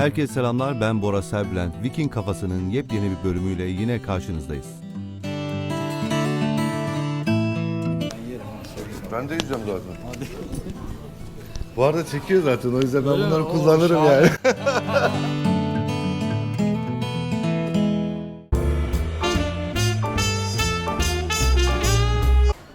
Herkese selamlar ben Bora Serbülent. Viking Kafası'nın yepyeni bir bölümüyle yine karşınızdayız. Ben de yiyeceğim zaten. Bu arada çekiyor zaten o yüzden ben bunları kullanırım yani.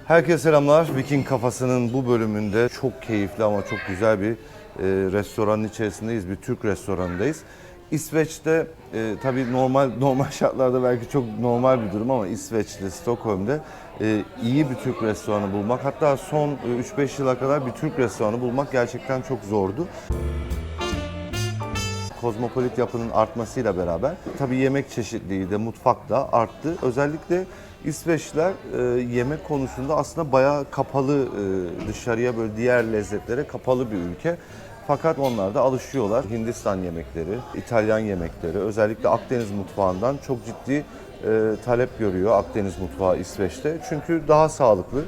Herkese selamlar. Viking Kafası'nın bu bölümünde çok keyifli ama çok güzel bir restoranın içerisindeyiz. Bir Türk restoranındayız. İsveç'te e, tabii normal normal şartlarda belki çok normal bir durum ama İsveç'te, Stockholm'de e, iyi bir Türk restoranı bulmak hatta son e, 3-5 yıla kadar bir Türk restoranı bulmak gerçekten çok zordu kozmopolit yapının artmasıyla beraber tabii yemek çeşitliliği de mutfak da arttı. Özellikle İsveçliler e, yemek konusunda aslında bayağı kapalı e, dışarıya böyle diğer lezzetlere kapalı bir ülke. Fakat onlar da alışıyorlar. Hindistan yemekleri, İtalyan yemekleri, özellikle Akdeniz mutfağından çok ciddi e, talep görüyor Akdeniz mutfağı İsveç'te. Çünkü daha sağlıklı.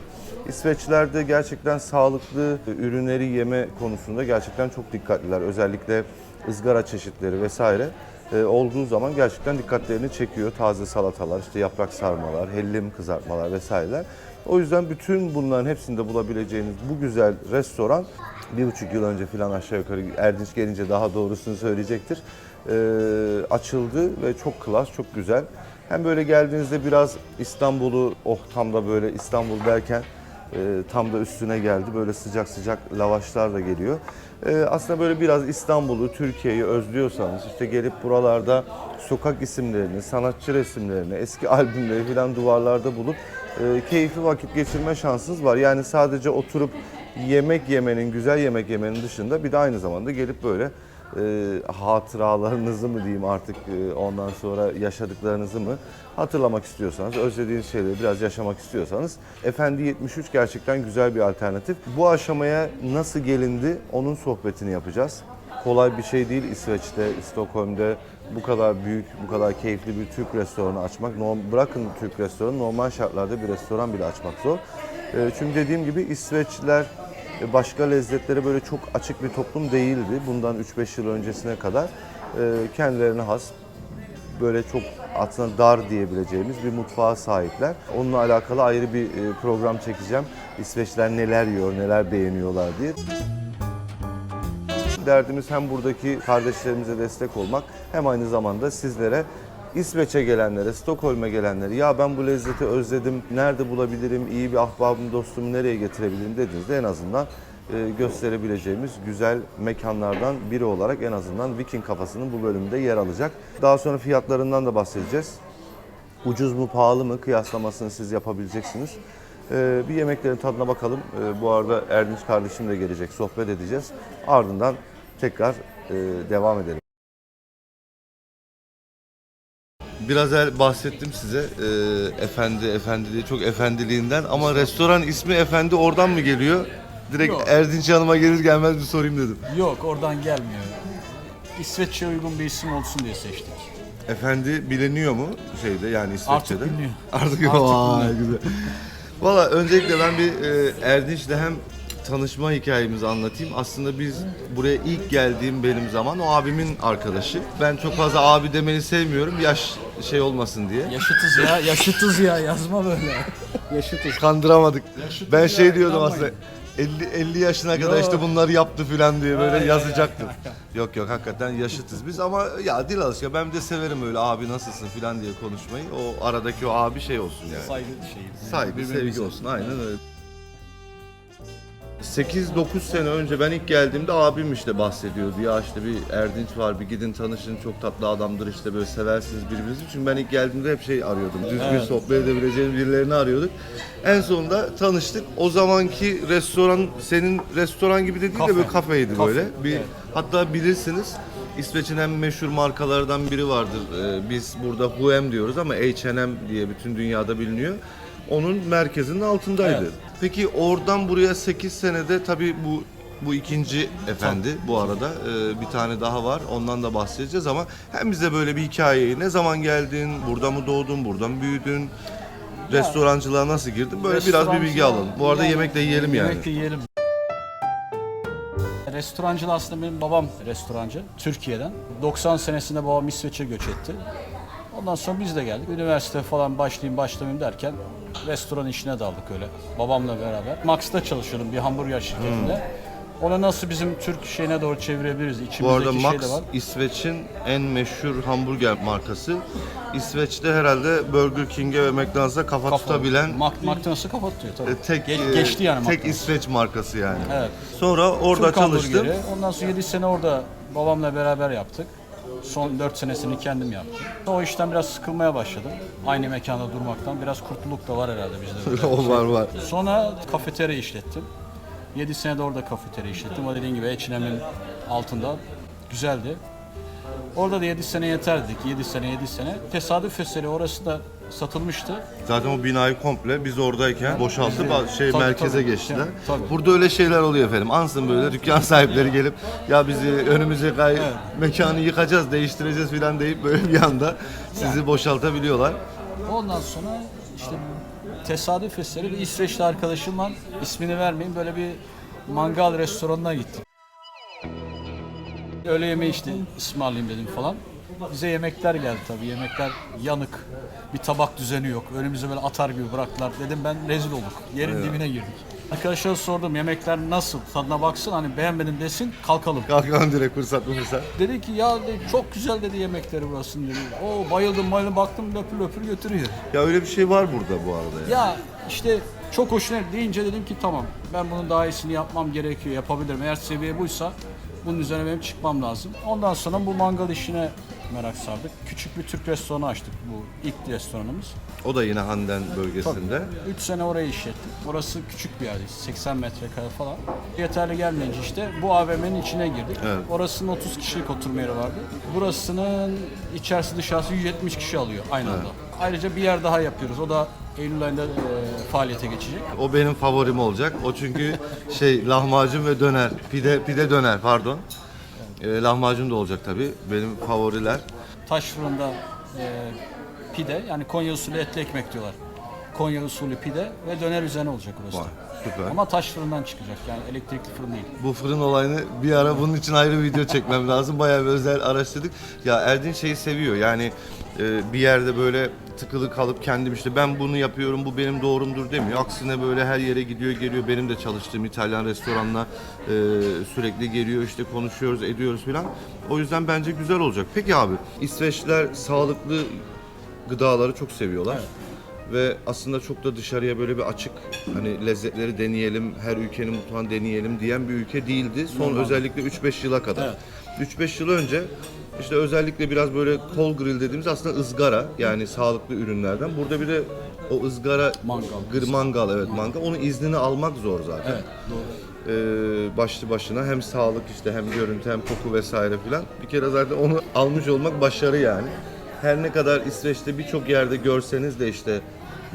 İsveçliler de gerçekten sağlıklı ürünleri yeme konusunda gerçekten çok dikkatliler. Özellikle ızgara çeşitleri vesaire e, olduğu zaman gerçekten dikkatlerini çekiyor. Taze salatalar, işte yaprak sarmalar, hellim kızartmalar vesaireler. O yüzden bütün bunların hepsinde bulabileceğiniz bu güzel restoran bir buçuk yıl önce falan aşağı yukarı Erdinç gelince daha doğrusunu söyleyecektir. E, açıldı ve çok klas, çok güzel. Hem böyle geldiğinizde biraz İstanbul'u, oh tam da böyle İstanbul derken e, tam da üstüne geldi. Böyle sıcak sıcak lavaşlar da geliyor. E, aslında böyle biraz İstanbul'u, Türkiye'yi özlüyorsanız işte gelip buralarda sokak isimlerini, sanatçı resimlerini, eski albümleri falan duvarlarda bulup e, keyifli vakit geçirme şansınız var. Yani sadece oturup yemek yemenin, güzel yemek yemenin dışında bir de aynı zamanda gelip böyle e, hatıralarınızı mı diyeyim artık e, ondan sonra yaşadıklarınızı mı hatırlamak istiyorsanız, özlediğiniz şeyleri biraz yaşamak istiyorsanız Efendi 73 gerçekten güzel bir alternatif. Bu aşamaya nasıl gelindi onun sohbetini yapacağız. Kolay bir şey değil İsveç'te, Stockholm'de bu kadar büyük, bu kadar keyifli bir Türk restoranı açmak. Bırakın Türk restoranı, normal şartlarda bir restoran bile açmak zor. E, Çünkü dediğim gibi İsveçliler e, başka lezzetlere böyle çok açık bir toplum değildi. Bundan 3-5 yıl öncesine kadar e, kendilerine has böyle çok aslında dar diyebileceğimiz bir mutfağa sahipler. Onunla alakalı ayrı bir e, program çekeceğim. İsveçler neler yiyor, neler beğeniyorlar diye. Derdimiz hem buradaki kardeşlerimize destek olmak hem aynı zamanda sizlere İsveç'e gelenlere, Stockholm'e gelenlere ya ben bu lezzeti özledim, nerede bulabilirim, iyi bir ahbabım, dostumu nereye getirebilirim dediğinizde en azından e, gösterebileceğimiz güzel mekanlardan biri olarak en azından Viking kafasının bu bölümünde yer alacak. Daha sonra fiyatlarından da bahsedeceğiz. Ucuz mu pahalı mı kıyaslamasını siz yapabileceksiniz. Ee, bir yemeklerin tadına bakalım. Ee, bu arada Erdinç kardeşim de gelecek, sohbet edeceğiz. Ardından tekrar e, devam edelim. Biraz el bahsettim size e, efendi efendi diye çok efendiliğinden ama restoran ismi efendi oradan mı geliyor? Direkt Yok. Erdinç yanıma gelir gelmez bir sorayım dedim. Yok oradan gelmiyor. İsveççe uygun bir isim olsun diye seçtik. Efendi biliniyor mu şeyde yani İsveççe'de? Artık biliniyor. Artık, Artık Vay, biliniyor. güzel. Valla öncelikle ben bir e, Erdinç'le hem tanışma hikayemizi anlatayım. Aslında biz buraya ilk geldiğim benim zaman o abimin arkadaşı. Ben çok fazla abi demeyi sevmiyorum yaş şey olmasın diye. Yaşıtız ya, yaşıtız ya yazma böyle. Yaşıtız. Kandıramadık. Yaşıtız ben ya, şey diyordum inanmayın. aslında. 50 50 yaşına kadar Yok. işte bunları yaptı filan diye böyle Ay, ay, yazacaktım. Yok yok hakikaten yaşıtız biz ama ya dil alışkanlığı. Ben de severim öyle abi nasılsın filan diye konuşmayı. O aradaki o abi şey olsun yani. Saygı şeyi. Saygı, sevgi olsun. Aynen öyle. 8-9 sene önce ben ilk geldiğimde abim işte bahsediyordu. Ya işte bir Erdinç var bir gidin tanışın çok tatlı adamdır işte böyle seversiniz birbirinizi. Çünkü ben ilk geldiğimde hep şey arıyordum. Düzgün Evet. sohbet edebileceğim birilerini arıyorduk. En sonunda tanıştık. O zamanki restoran senin restoran gibi de değil Kafe. de böyle kafeydi Kafe, böyle. Bir, evet. Hatta bilirsiniz İsveç'in en meşhur markalardan biri vardır. Ee, biz burada H&M diyoruz ama H&M diye bütün dünyada biliniyor. Onun merkezinin altındaydı. Evet. Peki oradan buraya 8 senede tabii bu bu ikinci efendi bu arada Ee, bir tane daha var ondan da bahsedeceğiz ama hem bize böyle bir hikayeyi ne zaman geldin burada mı doğdun burada mı büyüdün restorancılığa nasıl girdin böyle biraz bir bilgi alalım. Bu arada yemek de yiyelim yani. Yemek de yiyelim. Restorancılık aslında benim babam restorancı. Türkiye'den. 90 senesinde babam İsveç'e göç etti. Ondan sonra biz de geldik. Üniversite falan başlayayım başlamayayım derken restoran işine daldık öyle. Babamla beraber. Max'ta çalışıyordum bir hamburger şirketinde. Onu nasıl bizim Türk şeyine doğru çevirebiliriz? Bu İçimizdeki arada şey Max de var. İsveç'in en meşhur hamburger markası. İsveç'te herhalde Burger King'e ve McDonald's'a kafa, Kafa- tutabilen Mac- McDonald's'ı kapatıyor tabii. e, tek Ge- e, geçti yani tek McDonald's. İsveç markası yani. Evet. Sonra orada Türk çalıştım. hamburgeri. Ondan sonra 7 sene orada babamla beraber yaptık. Son 4 senesini kendim yaptım. O işten biraz sıkılmaya başladım. Aynı mekanda durmaktan. Biraz kurtuluk da var herhalde bizde. o var var. Sonra kafeterya işlettim. 7 sene de orada kafeterya işlettim. O dediğin gibi H&M'in altında. Güzeldi. Orada da 7 sene yeter dedik. 7 sene 7 sene. Tesadüf eseri orası da satılmıştı. Zaten o binayı komple biz oradayken boşaltıp Bizde- şey Tabii, merkeze tabii. geçtiler. Tabii. Burada öyle şeyler oluyor efendim. Ansın böyle dükkan sahipleri gelip ya bizi önümüze kay mekanı yıkacağız, değiştireceğiz filan deyip böyle bir anda sizi boşaltabiliyorlar. Ondan sonra işte tesadüf eseri bir İsveçli arkadaşımla ismini vermeyin böyle bir mangal restoranına gittik. Öğle yemeği işte ısmarlayayım dedim falan. Bize yemekler geldi tabii. Yemekler yanık. Bir tabak düzeni yok. Önümüze böyle atar gibi bıraktılar. Dedim ben rezil olduk. Yerin dibine girdik. Arkadaşlara sordum yemekler nasıl? Tadına baksın hani beğenmedim desin kalkalım. Kalkalım direkt fırsat fırsat. Dedi ki ya dedi, çok güzel dedi yemekleri burası dedi. O bayıldım bayıldım baktım löpür löpür götürüyor. Ya öyle bir şey var burada bu arada ya. Ya işte çok hoşuna deyince dedim ki tamam ben bunun daha iyisini yapmam gerekiyor yapabilirim. Eğer seviye buysa bunun üzerine benim çıkmam lazım. Ondan sonra bu mangal işine merak sardık. Küçük bir Türk restoranı açtık bu ilk restoranımız. O da yine Handen bölgesinde. 3 sene orayı işlettik. Orası küçük bir yerdi. 80 metrekare falan. Yeterli gelmeyince işte bu AVM'nin içine girdik. Evet. Orasının 30 kişilik oturma yeri vardı. Burasının içerisi dışarısı 170 kişi alıyor aynı anda. Ayrıca bir yer daha yapıyoruz. O da Eylül ayında e, faaliyete geçecek. O benim favorim olacak. O çünkü şey lahmacun ve döner. Pide pide döner pardon. Ee, lahmacun da olacak tabii. Benim favoriler. Taş fırında e, pide yani Konya usulü etli ekmek diyorlar. Konya usulü pide ve döner üzerine olacak burası. da. Vay, süper. Ama taş fırından çıkacak yani elektrikli fırın değil. Bu fırın olayını bir ara bunun için ayrı video çekmem lazım. Bayağı bir özel araştırdık. Ya Erdin şeyi seviyor. Yani e, bir yerde böyle tıkılı kalıp kendim işte ben bunu yapıyorum bu benim doğrumdur demiyor. Aksine böyle her yere gidiyor geliyor. Benim de çalıştığım İtalyan restoranla e, sürekli geliyor işte konuşuyoruz ediyoruz filan. O yüzden bence güzel olacak. Peki abi İsveçliler sağlıklı gıdaları çok seviyorlar. Ve aslında çok da dışarıya böyle bir açık hani lezzetleri deneyelim, her ülkenin mutfağını deneyelim diyen bir ülke değildi. Son özellikle 3-5 yıla kadar. 3-5 yıl önce işte özellikle biraz böyle kol grill dediğimiz aslında ızgara yani sağlıklı ürünlerden. Burada bir de o ızgara Mangal. gır mangal evet mangal. Onun iznini almak zor zaten. Evet doğru. Ee, başlı başına hem sağlık işte hem görüntü hem koku vesaire filan. Bir kere zaten onu almış olmak başarı yani. Her ne kadar İsveç'te birçok yerde görseniz de işte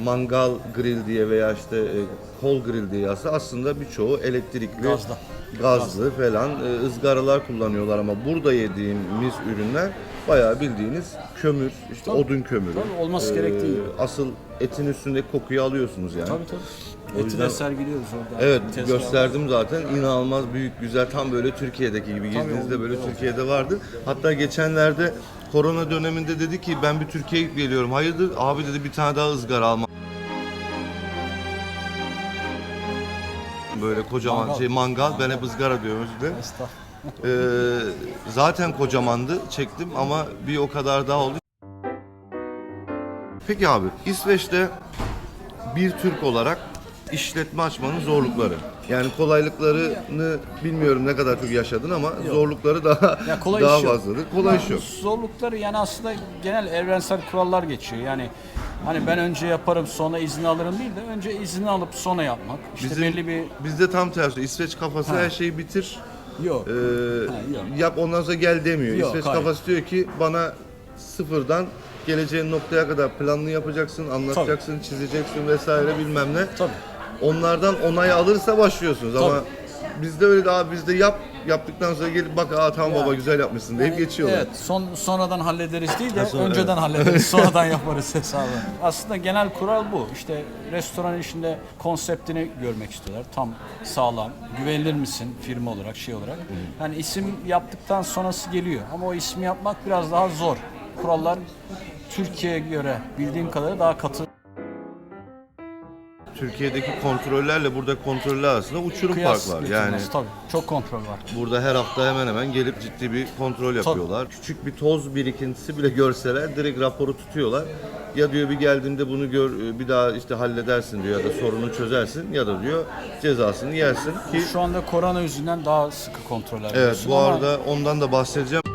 mangal grill diye veya işte e, kol grill diye yazsa aslında birçoğu elektrikli, Gazda. gazlı falan e, ızgaralar kullanıyorlar ama burada yediğimiz ürünler bayağı bildiğiniz kömür, işte Tabii. odun kömürü. Tabii, olması gerektiği gibi. Asıl etin üstündeki kokuyu alıyorsunuz yani. Tabii tabii. O Eti yüzden- de sergiliyoruz orada. Evet gösterdim zaten inanılmaz büyük güzel tam böyle Türkiye'deki gibi girdiğinizde böyle Türkiye'de vardı. Hatta geçenlerde korona döneminde dedi ki ben bir Türkiye'ye geliyorum. Hayırdır abi dedi bir tane daha ızgara alma. Böyle kocaman Mangal. şey mangal ben hep ızgara diyorum özür dilerim. Estağfurullah. Ee, zaten kocamandı çektim ama bir o kadar daha oldu. Peki abi İsveç'te bir Türk olarak işletme açmanın zorlukları. Yani kolaylıklarını bilmiyorum ne kadar çok yaşadın ama zorlukları daha Ya kolay daha iş yok. fazladır. Kolay iş yok. Zorlukları yani aslında genel evrensel kurallar geçiyor. Yani hani ben önce yaparım sonra izni alırım değil de önce izni alıp sonra yapmak. İşte Bizim, belli bir bizde tam tersi. İsveç kafası her şeyi bitir. yok. e, yok. yap ondan sonra gel demiyor. Yok, İsveç hayır. kafası diyor ki bana sıfırdan geleceğin noktaya kadar planını yapacaksın, anlatacaksın, çizeceksin vesaire bilmem ne. Tabii. Onlardan onay alırsa başlıyorsunuz ama bizde öyle daha bizde yap yaptıktan sonra gelip bak aa tamam baba güzel yapmışsın deyip geçiyorlar. Evet, son sonradan hallederiz değil de sonra- önceden hallederiz, sonradan yaparız hesabı. Aslında genel kural bu. İşte restoran işinde konseptini görmek istiyorlar. Tam sağlam, güvenilir misin firma olarak, şey olarak. Yani isim yaptıktan sonrası geliyor. Ama o ismi yapmak biraz daha zor. Kurallar Türkiye'ye göre bildiğim kadarıyla daha katı. Türkiye'deki kontrollerle burada kontroller arasında uçurum fark var. Yani getirmez, tabii. Çok kontrol var. burada her hafta hemen hemen gelip ciddi bir kontrol yapıyorlar. Küçük bir toz birikintisi bile görseler direkt raporu tutuyorlar. Ya diyor bir geldiğinde bunu gör bir daha işte halledersin diyor ya da sorunu çözersin ya da diyor cezasını yersin ki Şu anda korona yüzünden daha sıkı kontroller Evet yapıyorsun bu ama arada ondan da bahsedeceğim.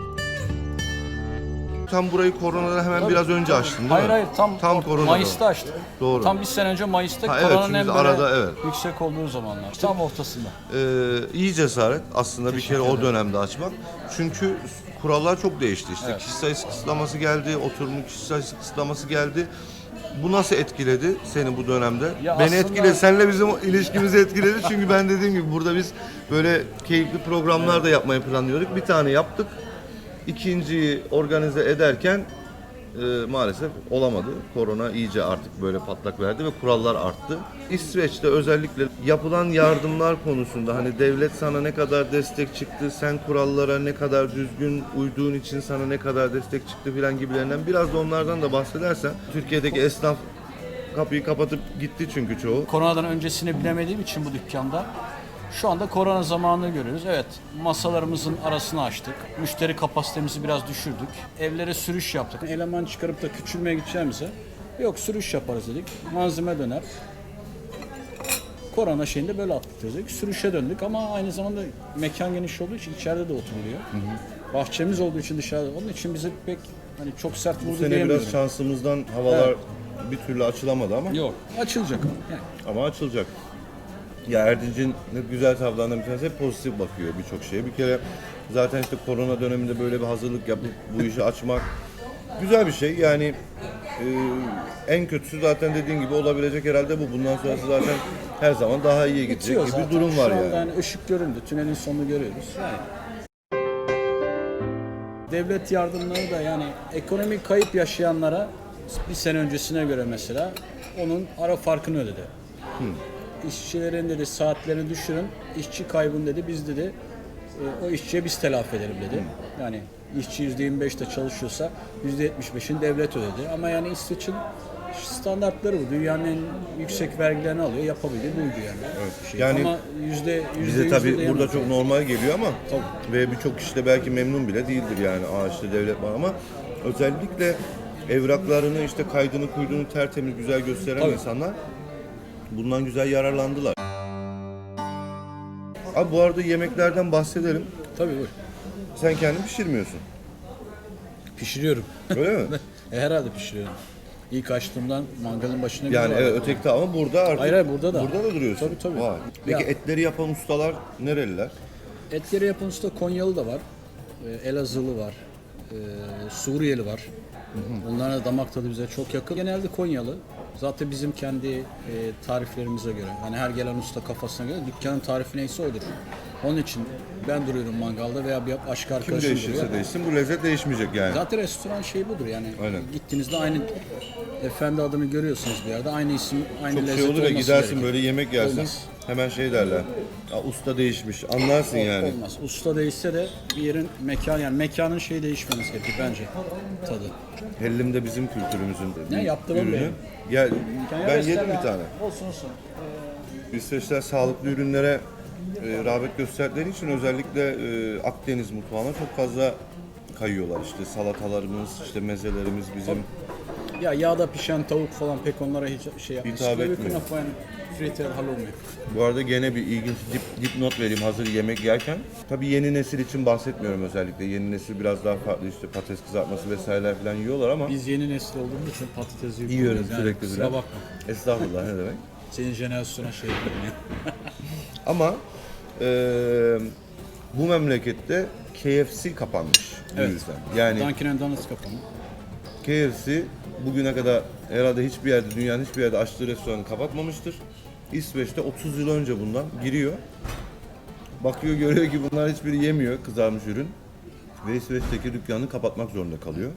Tam burayı koronadan hemen biraz önce açtın değil Hayır mi? hayır tam, tam. Mayıs'ta açtık. Doğru. Tam bir sene önce Mayıs'ta Ha, evet, koronanın çünkü en böyle arada, evet. yüksek olduğu zamanlar. Tam ortasında. Ee, iyi cesaret aslında bir kere o dönemde açmak. Çünkü kurallar çok değişti işte. Kişi sayısı kısıtlaması geldi, oturumun kişi sayısı kısıtlaması geldi. Bu nasıl etkiledi seni bu dönemde? Ya Beni aslında- etkiledi. Seninle bizim ilişkimizi etkiledi. Çünkü ben dediğim gibi burada biz böyle keyifli programlar da yapmayı planlıyorduk. Bir tane yaptık. İkinciyi organize ederken e, maalesef olamadı. Korona iyice artık böyle patlak verdi ve kurallar arttı. İsveç'te özellikle yapılan yardımlar konusunda hani devlet sana ne kadar destek çıktı, sen kurallara ne kadar düzgün uyduğun için sana ne kadar destek çıktı filan gibilerinden biraz da onlardan da bahsedersen Türkiye'deki esnaf kapıyı kapatıp gitti çünkü çoğu. Koronadan öncesini bilemediğim için bu dükkanda şu anda korona zamanını görüyoruz. Evet masalarımızın arasını açtık. Müşteri kapasitemizi biraz düşürdük. Evlere sürüş yaptık. Eleman çıkarıp da küçülmeye gideceğimize yok sürüş yaparız dedik. Malzeme döner. Korona şeyinde böyle attık dedik. Sürüşe döndük ama aynı zamanda mekan geniş olduğu için içeride de oturuluyor. Bahçemiz olduğu için dışarıda. Onun için bize pek hani çok sert Bu vurdu sene diyemiyorum. biraz şansımızdan havalar bir türlü açılamadı ama Yok açılacak ama. Yani. ama açılacak. Ya Erdinç'in güzel taraflarından bir tanesi hep pozitif bakıyor birçok şeye. Bir kere zaten işte korona döneminde böyle bir hazırlık yapıp bu işi açmak güzel bir şey. Yani e, en kötüsü zaten dediğin gibi olabilecek herhalde bu. Bundan sonrası zaten her zaman daha iyiye gidecek Bitiyor gibi zaten. bir durum var Şu anda yani. yani ışık göründü, tünelin sonunu görüyoruz. Yani. Devlet yardımları da yani ekonomik kayıp yaşayanlara bir sene öncesine göre mesela onun ara farkını ödedi. İşçilerin dedi saatlerini düşürün, işçi kaybını dedi biz dedi e, o işçiye biz telafi edelim dedi. Yani işçi %25'te çalışıyorsa %75'ini devlet ödedi. Ama yani İsveç'in standartları bu. Dünyanın en yüksek vergilerini alıyor. Yapabildiği buydu yani. Şey. Yani ama yüzde yüzde Bize yüz tabii burada çok normal geliyor ama Tabii. ve birçok kişi de belki memnun bile değildir yani. İşte devlet var ama özellikle evraklarını işte kaydını kuyduğunu tertemiz güzel gösteren Tabii. insanlar bundan güzel yararlandılar. Abi bu arada yemeklerden bahsedelim. Tabii buyur. Sen kendin pişirmiyorsun. Pişiriyorum. Öyle mi? e, herhalde pişiriyorum. İlk açtığımdan mangalın başına Yani güzel evet öteki de ama burada artık. Hayır, hayır, burada da. Burada da duruyorsun. Tabii, tabii. Vay. Peki Ya- etleri yapan ustalar nereliler? Etleri yapan usta Konyalı da var. e, Elazığlı var. e, Suriyeli var. Onların da damak tadı bize çok yakın. Genelde Konyalı. Zaten bizim kendi e, tariflerimize göre. Hani her gelen usta kafasına göre dükkanın tarifi neyse odur. Onun için ben duruyorum mangalda veya bir başka Kim arkadaşım değişirse duruyor. değişsin bu lezzet değişmeyecek yani. Zaten restoran şey budur yani. Aynen. Gittiğinizde aynı efendi adını görüyorsunuz bir yerde. Aynı isim, aynı Çok lezzet şey olur ya olması gidersin gerekir. böyle yemek yersin. Olmaz. Hemen şey derler. Ya usta değişmiş. Anlarsın yani. Olmaz. Usta değişse de bir yerin mekan yani mekanın şeyi değişmemesi gerekir bence tadı. Hellim de bizim kültürümüzün Ne bir yaptıralım ürünü. Gel, ben yedim bir tane. Olsun olsun. İsveçler sağlıklı ürünlere e, rağbet gösterdikleri için özellikle e, Akdeniz mutfağına çok fazla kayıyorlar. İşte salatalarımız, işte mezelerimiz bizim. Ya yağda pişen tavuk falan pek onlara hiç şey yapmaz. Hitap etmiyor. halloumi. Bu arada gene bir ilginç dip, dipnot vereyim hazır yemek yerken. Tabii yeni nesil için bahsetmiyorum özellikle. Yeni nesil biraz daha farklı işte patates kızartması vesaireler falan yiyorlar ama Biz yeni nesil olduğumuz için patatesi Yiyorum yapıyoruz sürekli Kusura bile. bakma. Estağfurullah ne demek. Senin jenerasyona şey yapıyorum ya. Ama eee, bu memlekette KFC kapanmış bu Evet. yüzden. Yani Dunkin' Donuts kapanı. KFC bugüne kadar herhalde hiçbir yerde, dünyanın hiçbir yerde açtığı restoranı kapatmamıştır. İsveç'te 30 yıl önce bundan giriyor. Bakıyor görüyor ki bunlar hiçbiri yemiyor kızarmış ürün. Ve İsveç'teki dükkanını kapatmak zorunda kalıyor.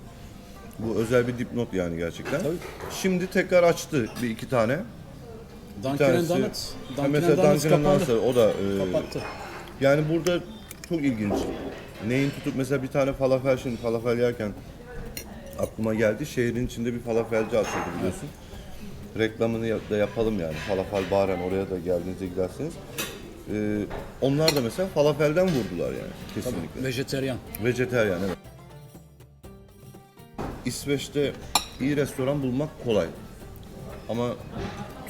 Bu özel bir dipnot yani gerçekten. Tabii. Şimdi tekrar açtı bir iki tane. Dunkin' tanesi- Donuts. Ha, Dunkin' mesela Donuts Dunkin' kapandı. O da e, Kapattı. yani burada çok ilginç. Neyin tutup mesela bir tane falafel şimdi falafel yerken aklıma geldi. Şehrin içinde bir falafelci açıldı biliyorsun. Reklamını da yapalım yani. Falafel Baren oraya da geldiğinizde giderseniz. Ee, onlar da mesela falafelden vurdular yani kesinlikle. Vejeteryan. Vejeteryan evet. İsveç'te iyi restoran bulmak kolay. Ama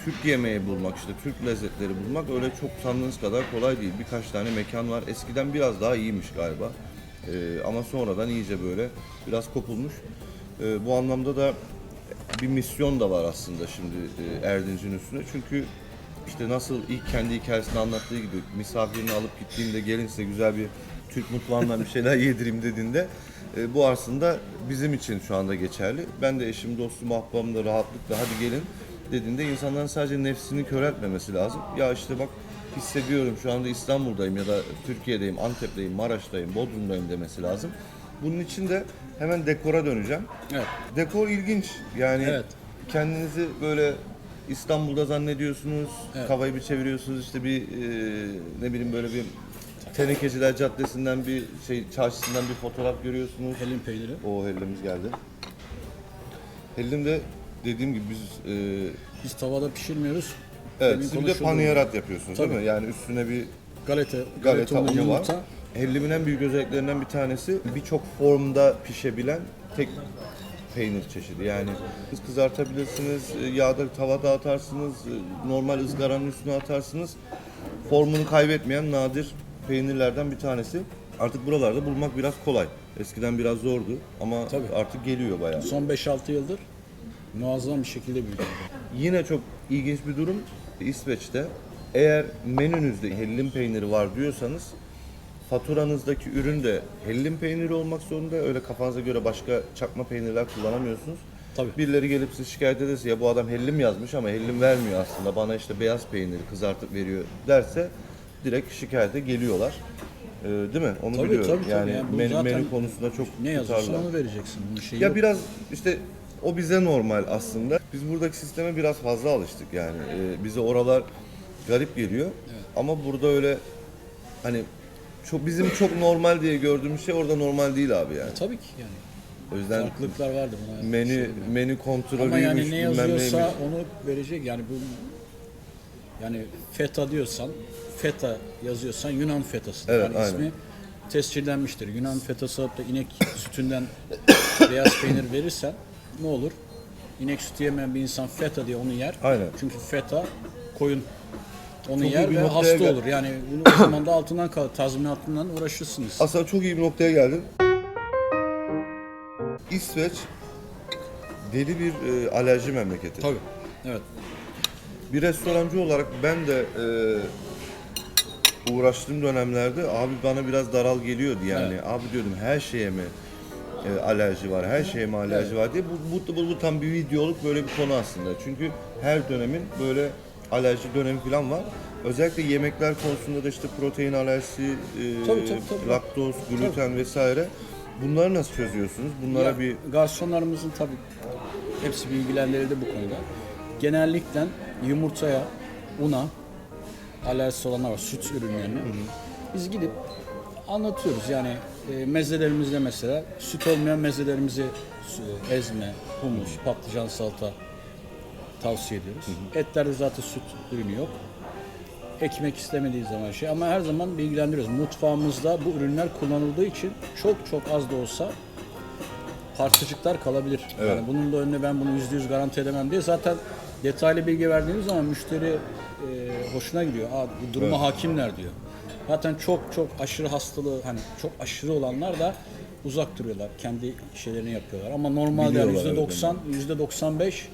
Türk yemeği bulmak işte Türk lezzetleri bulmak öyle çok sandığınız kadar kolay değil. Birkaç tane mekan var. Eskiden biraz daha iyiymiş galiba. Ee, ama sonradan iyice böyle biraz kopulmuş. Ee, bu anlamda da bir misyon da var aslında şimdi e, Erdinç'in üstüne. Çünkü işte nasıl ilk kendi hikayesini anlattığı gibi misafirini alıp gittiğinde gelin size güzel bir Türk mutfağından bir şeyler yedireyim dediğinde e, bu aslında bizim için şu anda geçerli. Ben de eşim, dostum, ahbabımla rahatlıkla hadi gelin dediğinde insanların sadece nefsini köreltmemesi lazım. Ya işte bak hissediyorum şu anda İstanbul'dayım ya da Türkiye'deyim, Antep'teyim, Maraş'tayım, Bodrum'dayım demesi lazım. Bunun için de hemen dekora döneceğim. Evet. Dekor ilginç. Yani Evet. kendinizi böyle İstanbul'da zannediyorsunuz. Evet. Kafayı bir çeviriyorsunuz işte bir e, ne bileyim böyle bir Tenekeciler Caddesi'nden bir şey çarşısından bir fotoğraf görüyorsunuz. Helin peyniri. O hellimiz geldi. Hellim de dediğim gibi biz e, Biz tavada pişirmiyoruz. evet Demin siz bir de konuşulduğu yapıyorsunuz değil Tabii. mi? Yani üstüne bir Galeta, galeta galeta unu var. yumurta. Hellimin en büyük özelliklerinden bir tanesi birçok formda pişebilen tek peynir çeşidi. Yani siz kızartabilirsiniz, e, yağda tavada atarsınız, e, normal ızgaranın üstüne atarsınız. Formunu kaybetmeyen nadir peynirlerden bir tanesi. Artık buralarda bulmak biraz kolay. Eskiden biraz zordu ama Tabii. artık geliyor bayağı. Son 5-6 yıldır muazzam bir şekilde büyüdü. Yine çok ilginç bir durum İsveç'te. Eğer menünüzde hellim peyniri var diyorsanız faturanızdaki ürün de hellim peyniri olmak zorunda. Öyle kafanıza göre başka çakma peynirler kullanamıyorsunuz. Tabii. Birileri gelip size şikayet ederse ya bu adam hellim yazmış ama hellim vermiyor aslında. Bana işte beyaz peyniri kızartıp veriyor derse direkt şikayete geliyorlar. Ee, değil mi? Onu Tabii, biliyorum. tabii, tabii. yani Yani bu menü, menü konusunda çok Ne yazıyorsa tutarlı. onu vereceksin. Bunun şeyi Ya yok. biraz işte o bize normal aslında. Biz buradaki sisteme biraz fazla alıştık yani. Ee, bize oralar garip geliyor. Ama burada öyle hani çok bizim çok normal diye gördüğümüz şey orada normal değil abi yani. Tabii ki yani. O yüzden Farklılıklar vardır buna. menü Şey menü kontrolüymüş Ama yani ne bilmem yazıyorsa neymiş. onu verecek. Yani bu yani feta diyorsan, feta yazıyorsan Yunan fetası. Evet, yani aynen. ismi tescillenmiştir. Yunan fetası alıp da inek sütünden beyaz peynir verirsen ne olur? İnek sütü yemeyen bir insan feta diye onu yer. Aynen. Çünkü feta koyun onu Çok iyi yer bir ve noktaya hasta gel- olur. Yani bunu o zaman da altından kalır. Tazminatından uğraşırsınız. Aslında çok iyi bir noktaya geldin. İsveç deli bir e, alerji memleketi. Tabii. Evet. Bir restorancı olarak ben de e, uğraştığım dönemlerde abi bana biraz daral geliyordu yani. Abi diyordum her şeye mi e, alerji var, her şeye mi alerji var diye. Bu, bu, bu, bu tam bir videoluk böyle bir konu aslında. Çünkü her dönemin böyle alerji dönemi falan var. Özellikle yemekler konusunda da işte protein alerjisi, e, Tabii, tabii, tabii. laktoz, gluten vesaire. Bunları nasıl çözüyorsunuz? Bunlara Ya, bir garsonlarımızın tabii hepsi bilgilendirildi bu konuda. Genellikle yumurtaya, una alerjisi olanlar var, süt ürünlerine. Biz gidip anlatıyoruz yani e, mezelerimizde mesela süt olmayan mezelerimizi e, ezme, humus, patlıcan salata tavsiye ediyoruz. Etlerde zaten süt ürünü yok. Ekmek istemediği zaman şey ama her zaman bilgilendiriyoruz. Mutfağımızda bu ürünler kullanıldığı için çok çok az da olsa parçacıklar kalabilir. Yani bunun da önüne ben bunu yüzde yüz garanti edemem diye zaten detaylı bilgi verdiğimiz zaman müşteri e, hoşuna gidiyor. Aa, bu duruma hakimler diyor. Zaten çok çok aşırı hastalığı hani çok aşırı olanlar da uzak duruyorlar. Kendi şeylerini yapıyorlar. Ama normalde yani Biliyorlar, evet, 90, yüzde 95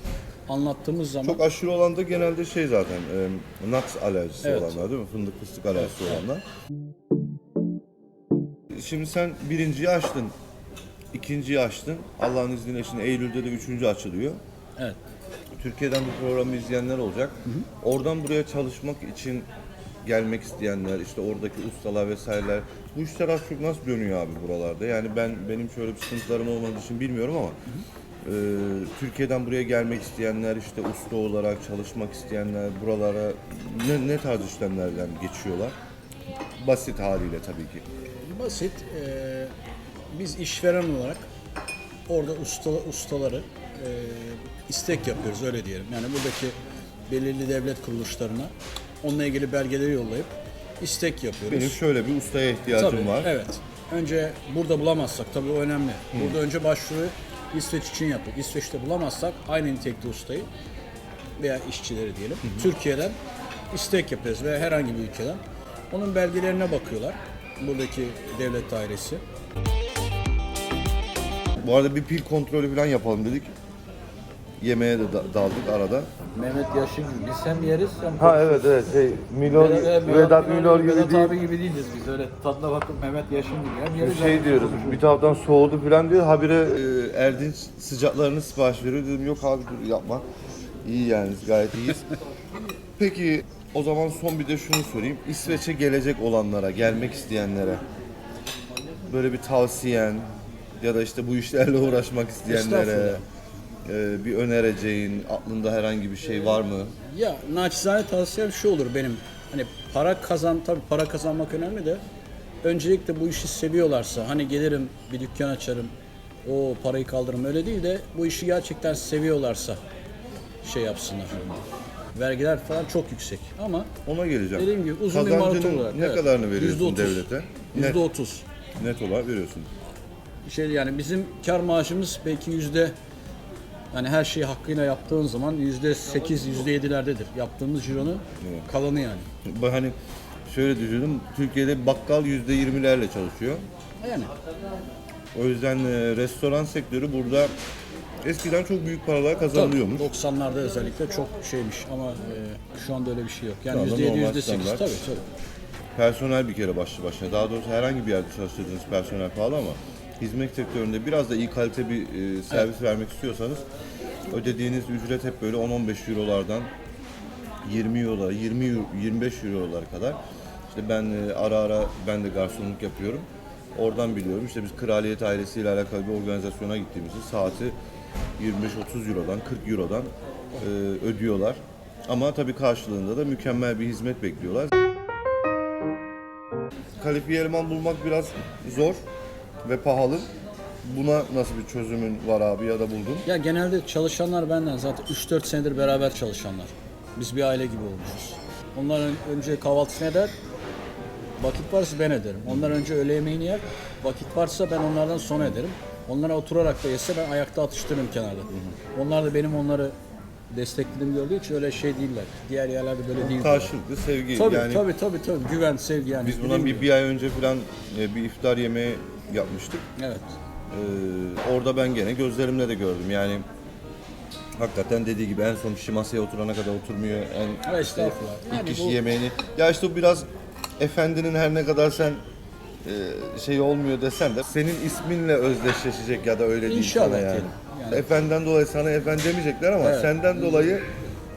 anlattığımız zaman Çok aşırı olan da genelde şey zaten e, nut alerjisi Evet. olanlar değil mi? Fındık fıstık alerjisi olanlar. Şimdi sen birinciyi açtın. ikinciyi açtın. Allah'ın izniyle şimdi Eylül'de de üçüncü açılıyor. evet. Türkiye'den bu programı izleyenler olacak. Oradan buraya çalışmak için gelmek isteyenler, işte oradaki ustalar vesaireler. Bu işler az çok nasıl dönüyor abi buralarda? Yani ben benim şöyle bir sıkıntılarım olmadığı için bilmiyorum ama e, Türkiye'den buraya gelmek isteyenler, işte usta olarak çalışmak isteyenler buralara ne, ne tarz işlemlerden geçiyorlar? Basit haliyle tabii ki. Basit. Ee, biz işveren olarak orada usta, ustaları e, istek yapıyoruz öyle diyelim. Yani buradaki belirli devlet kuruluşlarına onunla ilgili belgeleri yollayıp istek yapıyoruz. Benim şöyle bir ustaya ihtiyacım Tabii, var. Evet. Önce burada bulamazsak tabii o önemli. Burada önce başvuru İsveç için yaptık. İsveç'te bulamazsak aynı nitelikte ustayı veya işçileri diyelim. Türkiye'den istek yapıyoruz veya herhangi bir ülkeden. Onun belgelerine bakıyorlar. Buradaki devlet dairesi. Bu arada bir pil kontrolü falan yapalım dedik. Yemeğe de da- daldık arada. Mehmet Yaşın gibi. Biz hem yeriz hem Ha evet evet şey Milor, Vedat, Vedat Milor gibi Vedat değil. abi gibi değiliz biz öyle tadına bakıp Mehmet Yaşın gibi. Hem Bir yeriz şey hem diyoruz. Bir taraftan soğudu falan diyor. Habire e, Erdinç sıcaklarını sipariş veriyor. Dedim yok abi dur yapma. İyi yani gayet iyiyiz. Peki o zaman son bir de şunu sorayım. İsveç'e gelecek olanlara, gelmek isteyenlere böyle bir tavsiyen ya da işte bu işlerle uğraşmak isteyenlere Estağfurullah. E, bir önereceğin, aklında herhangi bir şey var mı? Ya naçizane tavsiyem şu olur benim. Hani para kazan, tabii para kazanmak önemli de öncelikle bu işi seviyorlarsa hani gelirim bir dükkan açarım o parayı kaldırırım öyle değil de bu işi gerçekten seviyorlarsa şey yapsınlar. Vergiler falan çok yüksek ama Ona geleceğim. dediğim gibi uzun bir maraton Kazancının olarak. ne evet, kadarını veriyorsun %30, devlete? Net, %30. net olarak veriyorsun. Şey yani bizim kar maaşımız belki yüzde yani her şeyi hakkıyla yaptığın zaman yüzde sekiz, yüzde yedilerdedir. Yaptığımız cironun kalanı yani. Ben hani şöyle düşündüm. Türkiye'de bakkal yüzde yirmilerle çalışıyor. Yani O yüzden e, restoran sektörü burada eskiden çok büyük paralar kazanılıyormuş. 90'larda özellikle çok şeymiş ama e, şu anda öyle bir şey yok. Şu Yani anda yüzde yedi, normal yüzde sekiz standart. tabii tabii. Personel bir kere başlı başına. Daha doğrusu herhangi bir yerde çalıştırdığınız personel pahalı ama hizmet sektöründe biraz da iyi kalite bir e, servis vermek istiyorsanız ödediğiniz ücret hep böyle 10-15 eurolardan 20 euro, 20 euro- 25 eurolar kadar. İşte ben e, ara ara ben de garsonluk yapıyorum. Oradan biliyorum. İşte biz kraliyet ailesiyle alakalı bir organizasyona gittiğimizde saati 25-30 eurodan 40 eurodan e, ödüyorlar. Ama tabii karşılığında da mükemmel bir hizmet bekliyorlar. Kalifiye eleman bulmak biraz zor ve pahalı. Buna nasıl bir çözümün var abi ya da buldun? Ya genelde çalışanlar benden zaten 3-4 senedir beraber çalışanlar. Biz bir aile gibi olmuşuz. Onlar ön- önce kahvaltısını eder, vakit varsa ben ederim. Onlar önce öğle yemeğini yer, vakit varsa ben onlardan sonra ederim. Onlara oturarak da yese ben ayakta atıştırırım kenarda. Onlar da benim onları desteklediğimi gördüğü için öyle şey değiller. Diğer yerlerde böyle değil. Karşılıklı sevgi. Tabii, yani tabii tabii tabii güven, sevgi yani. biz bundan bir, bir ay önce falan e, bir iftar yemeği yapmıştık. Evet. Ee, orada ben gene gözlerimle de gördüm. Yani hakikaten dediği gibi en son kişi masaya oturana kadar oturmuyor. En Ha, işte estağfurullah. ilk Yani kişi bu- yemeğini. Ya işte bu biraz efendinin her ne kadar sen e, şey olmuyor desen de senin isminle özdeşleşecek ya da öyle değil İnşallah sana yani. diyelim. Yani- Efenden dolayı sana efendi demeyecekler ama Evet. senden dolayı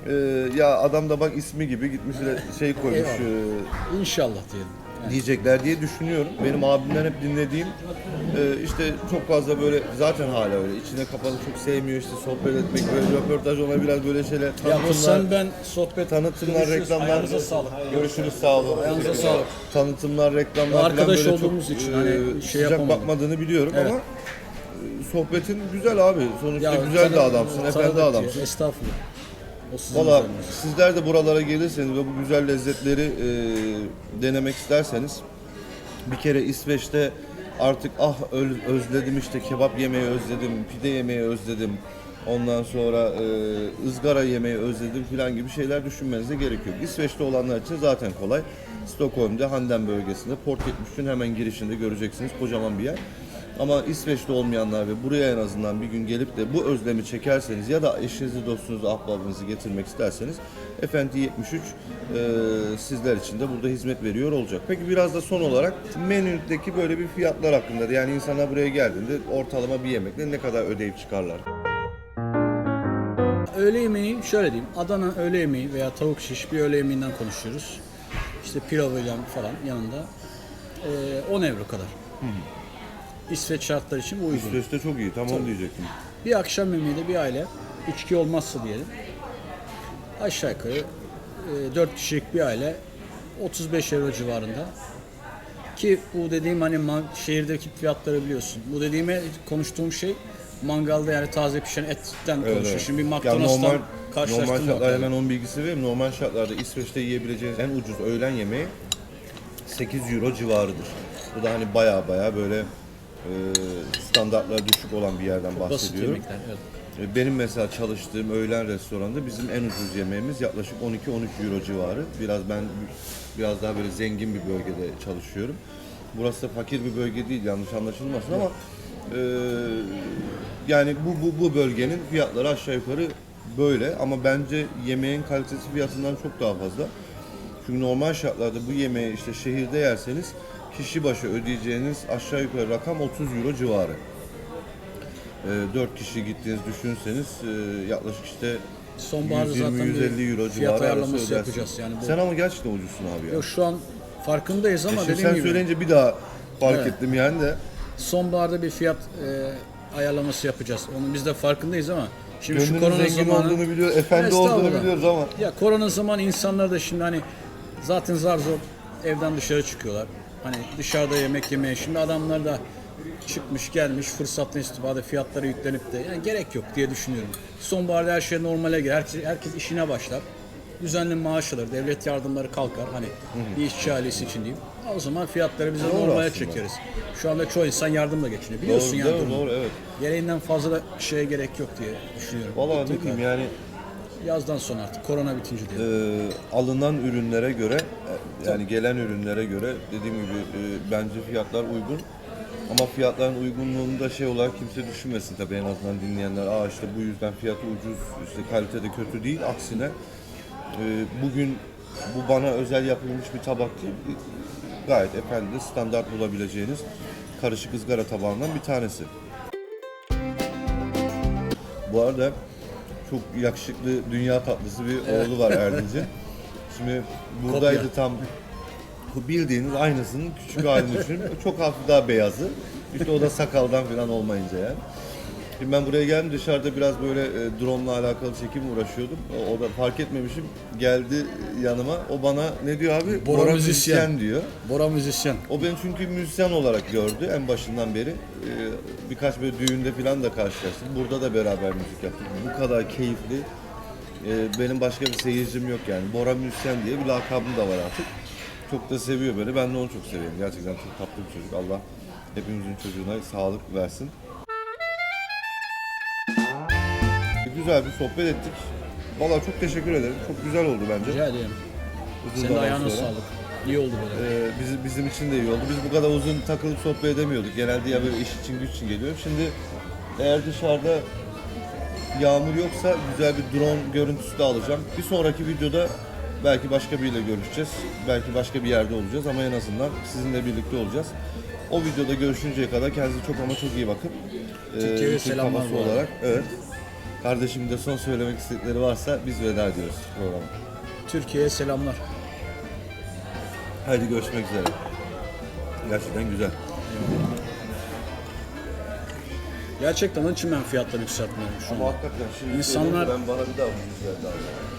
e, ya adam da bak ismi gibi gitmiş de şey koymuş Eyvallah. e, İnşallah diyelim. Diyecekler diye düşünüyorum. Benim abimden hep dinlediğim e, işte çok fazla böyle zaten hala öyle içine kapalı çok sevmiyor işte sohbet etmek böyle röportaj ona biraz böyle şeyler Ya bu tanıtımlar, sen ben sohbet tanıtımlar Görüşürüz. reklamlar Ayağınıza sağlık. görüşürüz sağ olun. Ayağınıza sağlık. Tanıtımlar reklamlar falan Arkadaş böyle olduğumuz çok için e, hani şey sıcak yapamadım. bakmadığını biliyorum Evet. ama e, sohbetin güzel abi. Sonuçta güzel de adamsın, efendi adamsın. Estağfurullah. O sizin Valla sizler de buralara gelirseniz ve bu güzel lezzetleri e, denemek isterseniz bir kere İsveç'te artık ah öl- özledim işte kebap yemeyi özledim, pide yemeyi özledim. Ondan sonra e, ızgara yemeyi özledim filan gibi şeyler düşünmenize gerek yok. İsveç'te olanlar için zaten kolay. Stockholm'de Handen bölgesinde Port 73'ün hemen girişinde göreceksiniz kocaman bir yer. Ama İsveç'te olmayanlar ve buraya en azından bir gün gelip de bu özlemi çekerseniz ya da eşinizi, dostunuzu, ahbabınızı getirmek isterseniz Efendi 73 e, sizler için de burada hizmet veriyor olacak. Peki biraz da son olarak menüdeki böyle bir fiyatlar hakkında da yani insanlar buraya geldiğinde ortalama bir yemekle ne kadar ödeyip çıkarlar? Öğle yemeği şöyle diyeyim. Adana öğle yemeği veya tavuk şiş bir öğle yemeğinden konuşuyoruz. işte pilavıyla falan yanında e, 10 euro kadar. İsveç şartları için bu uygun. İsveç'te çok iyi. Tam onu diyecektim. Bir akşam yemeği de bir aile, içki olmazsa diyelim. Aşağı yukarı e, 4 kişilik bir aile 35 euro civarında. Ki bu dediğim hani man- şehirdeki fiyatları biliyorsun. Bu dediğime konuştuğum şey mangalda yani taze pişen etten konuşuyor. Şimdi bir Ya McDonald's'tan normal, karşılaştırma. normal şartlarda hemen onun bilgisi vereyim. Normal şartlarda İsveç'te yiyebileceğiniz en ucuz öğlen yemeği 8 euro civarıdır. Bu da hani baya baya böyle standartlara düşük olan bir yerden Basit bahsediyorum. yemekler. Evet. E, Benim mesela çalıştığım öğlen restoranda bizim en ucuz yemeğimiz yaklaşık 12-13 euro civarı. Biraz ben biraz daha böyle zengin bir bölgede çalışıyorum. Burası da fakir bir bölge değil yanlış anlaşılmasın ama e, yani bu, bu, bu bölgenin fiyatları aşağı yukarı böyle ama bence yemeğin kalitesi fiyatından çok daha fazla. Çünkü normal şartlarda bu yemeği işte şehirde yerseniz kişi başı ödeyeceğiniz aşağı yukarı rakam 30 euro civarı. 4 kişi gittiğiniz düşünseniz e, yaklaşık işte Sonbaharda zaten 120-150 bir euro fiyat civarı arası ayarlaması ödersin. yapacağız yani bu. Sen ama gerçekten ucuzsun abi ya. Yok şu an farkındayız ama E şimdi dediğim sen gibi söyleyince bir daha fark Evet. ettim yani de. sonbaharda bir fiyat e, ayarlaması yapacağız. Onun biz de farkındayız ama şimdi şu Gönlünün korona zengin zamanı olduğunu biliyor, efendi olduğunu Estağfurullah. biliyoruz ama. Ya korona zaman insanlar da şimdi hani zaten zar zor evden dışarı çıkıyorlar. Hani dışarıda yemek yemeye şimdi adamlar da çıkmış gelmiş fırsattan istifade fiyatlara yüklenip de yani gerek yok diye düşünüyorum. Sonbaharda her şey normale gelir. Herkes, herkes işine başlar. Düzenli maaş alır. Devlet yardımları kalkar. Hani bir işçi ailesi için diyeyim. O zaman fiyatları bize Doğru normale aslında. çekeriz. Şu anda çoğu insan yardımla geçiniyor. Biliyorsun Doğru, yani. doğru, durumu. doğru, evet. Gereğinden fazla da şeye gerek yok diye düşünüyorum. Vallahi ne diyeyim kadar. yani Yazdan sonra artık korona bitince diye. e, alınan ürünlere göre yani gelen ürünlere göre dediğim gibi e, bence fiyatlar uygun. Ama fiyatların uygunluğunu da şey olarak kimse düşünmesin tabii en azından dinleyenler. Aa işte bu yüzden fiyatı ucuz, işte kalitede kötü değil. Aksine e, bugün bu bana özel yapılmış bir tabak değil. Gayet efendi standart bulabileceğiniz karışık ızgara tabağından bir tanesi. Bu arada çok yakışıklı dünya tatlısı bir oğlu var Erdinç'in. Şimdi buradaydı Kopya. tam bu bildiğiniz aynısının küçük halini düşünün. Çok hafif daha beyazı. İşte o da sakaldan falan olmayınca yani. Şimdi ben buraya geldim dışarıda biraz böyle e, drone ile alakalı çekim uğraşıyordum. O, o da fark etmemişim. Geldi yanıma. O bana ne diyor abi? Bora müzisyen. diyor. Bora müzisyen. O beni çünkü müzisyen olarak gördü en başından beri. Ee, birkaç böyle düğünde falan da karşılaştık. Burada da beraber müzik yaptık. Bu kadar keyifli. Ee, benim başka bir seyircim yok yani. Bora müzisyen diye bir lakabım da var artık. Çok da seviyor beni. Ben de onu çok seviyorum. Gerçekten çok tatlı bir çocuk. Allah hepimizin çocuğuna sağlık versin. Güzel bir sohbet ettik. Vallahi çok teşekkür ederim. Çok güzel oldu bence. Rica ederim. Uzun Senin zaman ayağına sonra. sağlık. İyi oldu böyle. Ee, bizim, bizim için de iyi oldu. Biz bu kadar uzun takılıp sohbet edemiyorduk. Genelde ya böyle iş için güç için geliyorum. Şimdi eğer dışarıda yağmur yoksa güzel bir drone görüntüsü de alacağım. Bir sonraki videoda belki başka biriyle görüşeceğiz. Belki başka bir yerde olacağız ama en azından sizinle birlikte olacağız. O videoda görüşünceye kadar kendinize çok ama çok iyi bakın. Ee, Türkiye'ye bütün selamlar bu olarak. Evet. Kardeşim de son söylemek istedikleri varsa biz veda ediyoruz programa. Türkiye'ye selamlar. Haydi görüşmek üzere. Gerçekten güzel. Gerçekten onun için ben fiyatları yükseltmiyorum şu Ama an. hakikaten şimdi İnsanlar- ben bana bir daha ucuz geldi abi.